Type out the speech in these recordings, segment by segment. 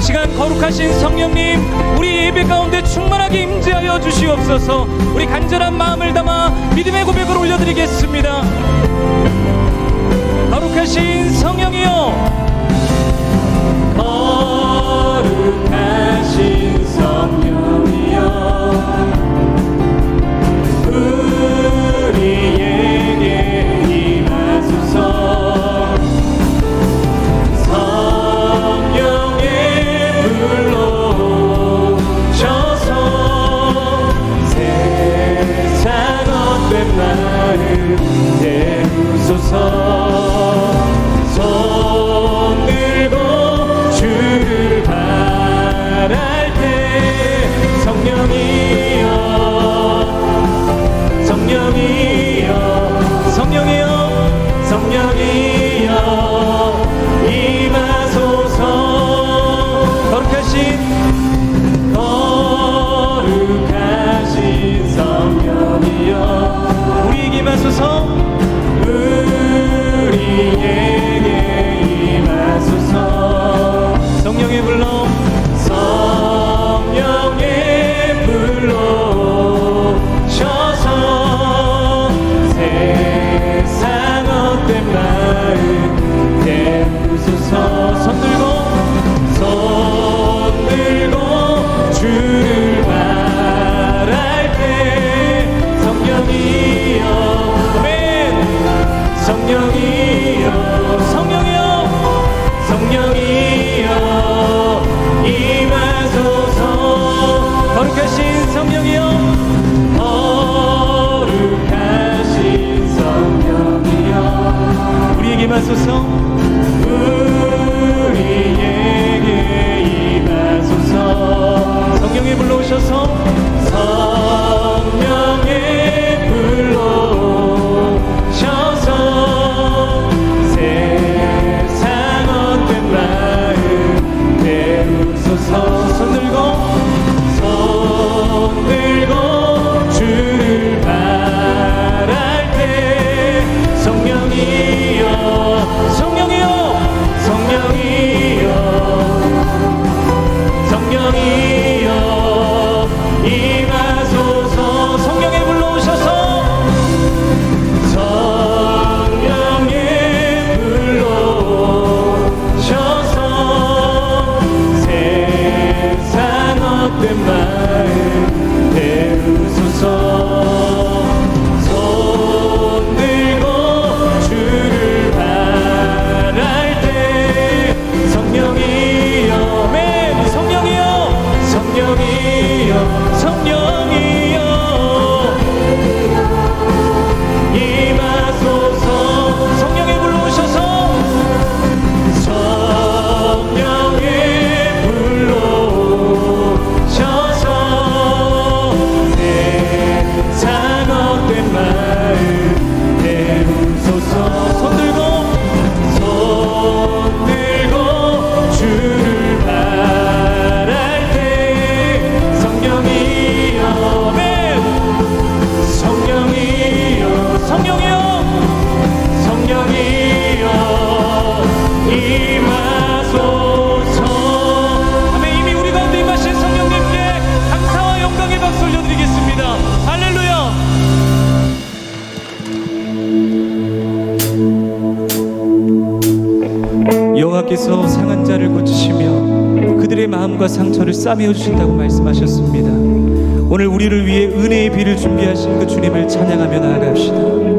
시간 거룩하신 성령님 우리 예배 가운데 충만하게 임재하여 주시옵소서. 우리 간절한 마음을 담아 믿음의 고백을 올려드리겠습니다. 거룩하신 성령이여. 거룩하신 성령이여. home. them 마음과 상처를 싸매어 주신다고 말씀하셨습니다. 오늘 우리를 위해 은혜의 비를 준비하신 그 주님을 찬양하며 나아갑시다.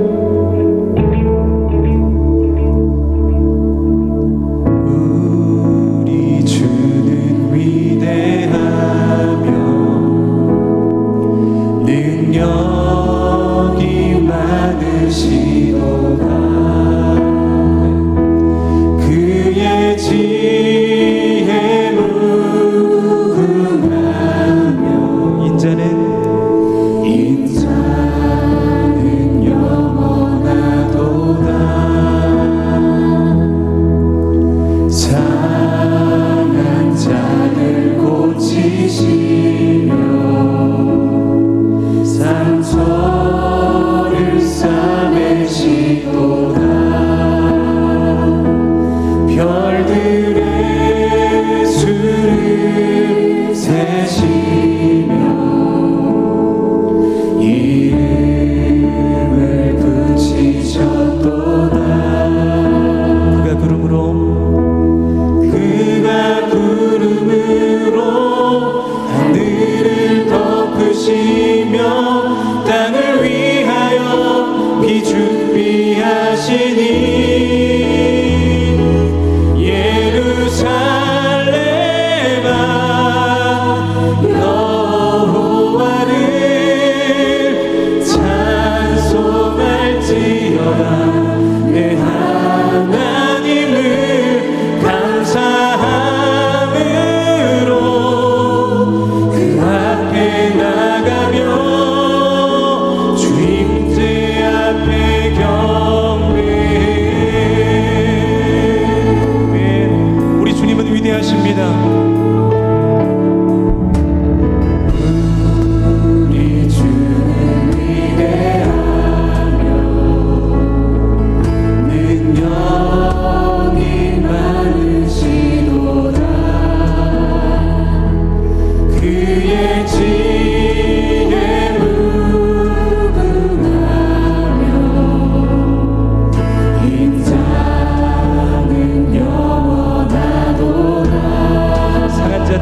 Jehovah.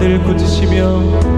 아들 굳으시며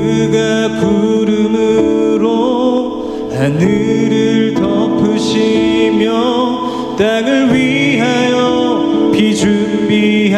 그가 구름으로 하늘을 덮으시며 땅을 위하여 비준비하시니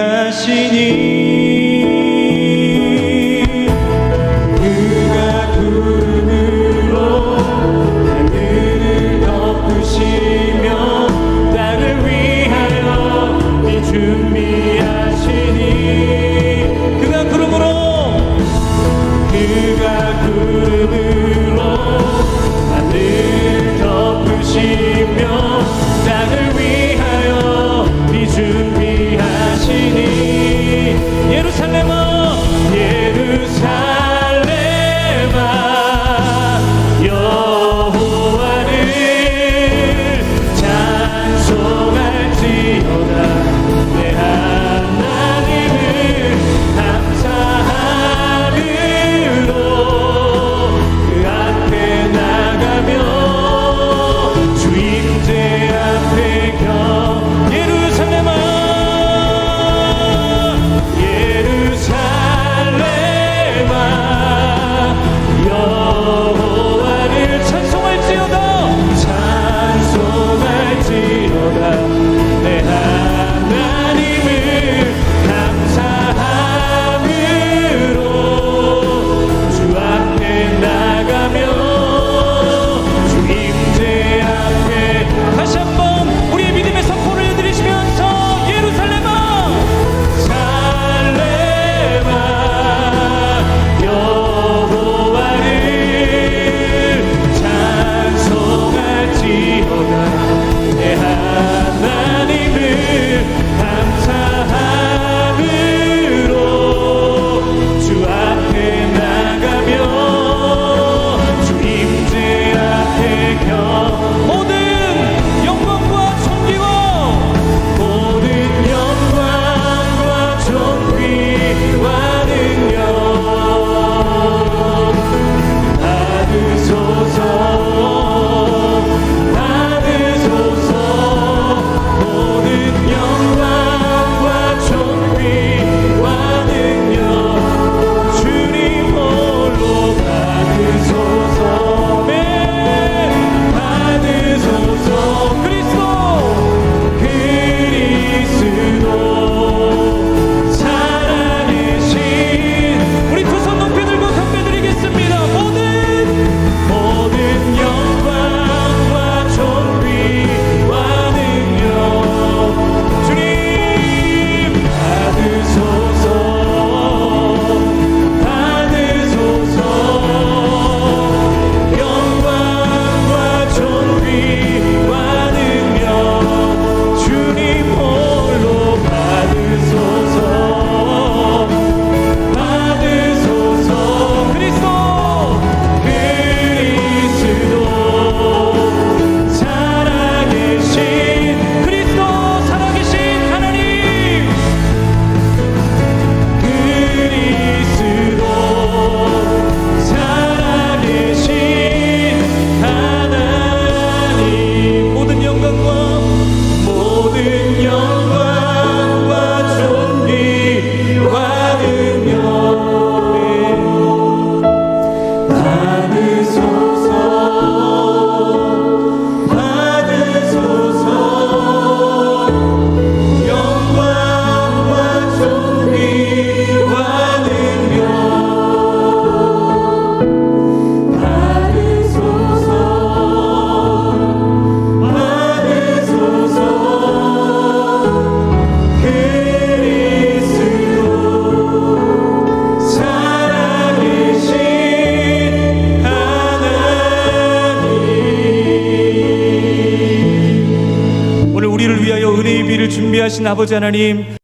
위하신 아버지 하나님